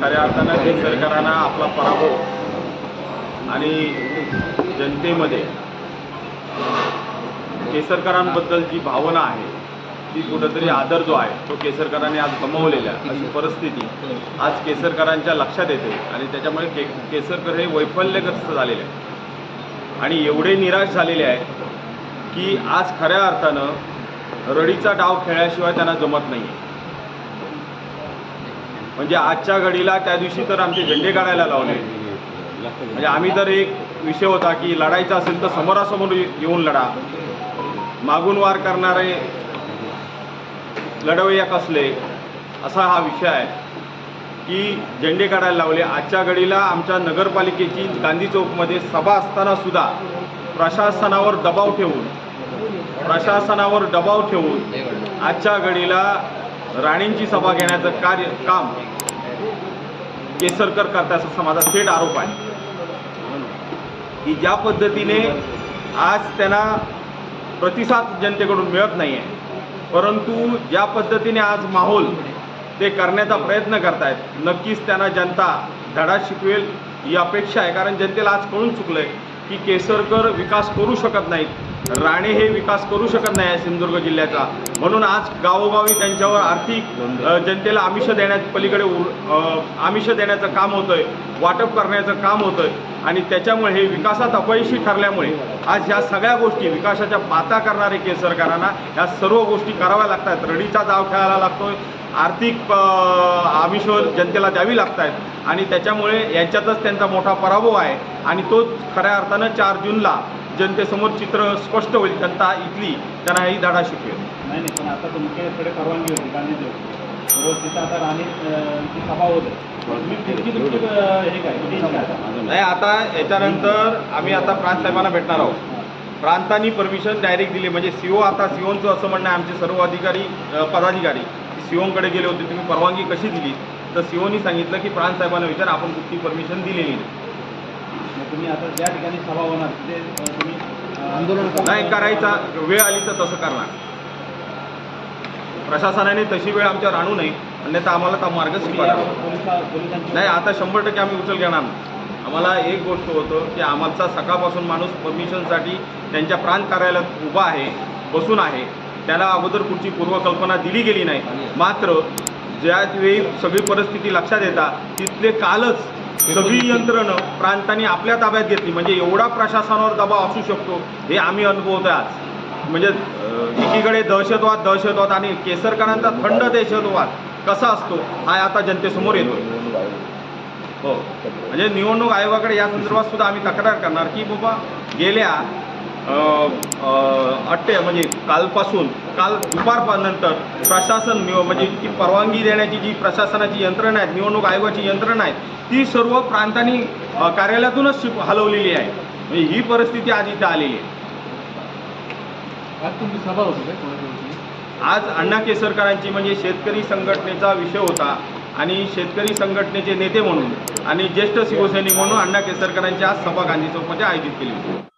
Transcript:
खऱ्या अर्थानं केसरकरांना आपला पराभव आणि जनतेमध्ये केसरकरांबद्दल जी भावना आहे ती कुठंतरी आदर जो आहे तो केसरकरांनी आज गमावलेला आहे अशी परिस्थिती आज केसरकरांच्या लक्षात येते आणि त्याच्यामुळे के केसरकर हे वैफल्यग्रस्त झालेले आहे आणि एवढे निराश झालेले आहे की आज खऱ्या अर्थानं रडीचा डाव खेळल्याशिवाय त्यांना जमत नाही म्हणजे आजच्या घडीला त्या दिवशी तर आमचे झेंडे काढायला लावले. म्हणजे आम्ही तर एक विषय होता की लढायचा असेल तर समोरासमोर येऊन लढा. मागून वार करणारे लढवय्या कसले? असा हा विषय आहे. की झेंडे काढायला लावले. आजच्या घडीला आमच्या नगरपालिकेची गांधी चौकमध्ये सभा असताना सुद्धा प्रशासनावर दबाव ठेवून प्रशासनावर दबाव ठेवून आजच्या घडीला राणींची सभा घेण्याचं कार्य काम केसरकर करतात असा माझा थेट आरोप आहे. की ज्या पद्धतीने आज त्यांना प्रतिसाद जनतेकडून मिळत नाही आहे परंतु ज्या पद्धतीने आज माहोल ते करण्याचा प्रयत्न करतायत नक्कीच त्यांना जनता धडा शिकवेल ही अपेक्षा आहे. कारण जनतेला आज कळून चुकलं आहे की केसरकर विकास करू शकत नाहीत. राणे हे विकास करू शकत नाही सिंधुदुर्ग जिल्ह्याचा. म्हणून आज गावोगावी त्यांच्यावर आर्थिक जनतेला आमिष देण्या पलीकडे आमिष देण्याचं काम होतं आहे वाटप करण्याचं काम होतं आहे आणि त्याच्यामुळे हे विकासात अपयशी ठरल्यामुळे आज ह्या सगळ्या गोष्टी विकासाच्या पाता करणारे केसरकरांना ह्या सर्व गोष्टी कराव्या लागतात. रडीचा जाव खेळायला लागतोय. आर्थिक आमिष जनतेला द्यावी लागत आहेत आणि त्याच्यामुळे यांच्यातच त्यांचा मोठा पराभव आहे. आणि तोच खऱ्या अर्थानं चार जूनला जनतेसमोर चित्र स्पष्ट होईल जनता इथली त्यांना ही धडा शिकवेल नाही नाही पण आता तुमच्याकडे परवानगी होती गांधी चौक रोज तिथं आता राणी सभा होत हे? नाही आता याच्यानंतर आम्ही आता प्रांत साहेबांना भेटणार आहोत. प्रांतांनी परमिशन डायरेक्ट दिली म्हणजे सीओ आता सीओनचं असं म्हणणं आहे आमचे सर्व अधिकारी पदाधिकारी सीओनकडे गेले होते तुम्ही परवानगी कशी दिली? तर सीओनी सांगितलं की प्रांत साहेबांना विचार आपण कुठली परमिशन दिलेली नाही. तुम्ही आता ज्या ठिकाणी सभा होणार तिथे अं, तुम्ही अं, आंदोलन नाही करायचा वेळ आली तर तसं करणार. प्रशासनाने तशी वेळ आमच्यावर आणू नये अन्यथा आम्हाला तर मार्ग स्वीकारावा. नाही आता शंभर टक्के आम्ही उचल घेणार. आम्हाला एक गोष्ट होतं की आम्हाला सकाळपासून माणूस परमिशनसाठी त्यांच्या प्रांत कार्यालयात उभा आहे बसून आहे. त्याला अगोदर कुठची पूर्वकल्पना दिली गेली नाही. मात्र ज्यावेळी सगळी परिस्थिती लक्षात येतात तिथले कालच सगळी यंत्रणं प्रांतांनी आपल्या ताब्यात घेतली. म्हणजे एवढा प्रशासनावर दबाव असू शकतो हे आम्ही अनुभवतोय आज. म्हणजे एकीकडे दहशतवाद दहशतवाद आणि केसरकरांचा थंड दहशतवाद कसा असतो हा आता जनतेसमोर येतो हो. म्हणजे निवडणूक आयोगाकडे या संदर्भात सुद्धा आम्ही तक्रार करणार की बाबा गेल्या अट्टे म्हणजे कालपासून काल दुपारनंतर प्रशासन निव म्हणजे ती परवानगी देण्याची जी प्रशासनाची यंत्रणा आहे निवडणूक आयोगाची यंत्रणा आहे ती सर्व प्रांतांनी कार्यालयातूनच शिप हलवलेली आहे. म्हणजे ही परिस्थिती आज इथं आलेली आहे. आज तुमची सभा होती आज अण्णा केसरकरांची म्हणजे शेतकरी संघटनेचा विषय होता आणि शेतकरी संघटनेचे नेते म्हणून आणि ज्येष्ठ शिवसैनिक म्हणून अण्णा केसरकरांची आज सभा गांधी चौकमध्ये आयोजित केली होती.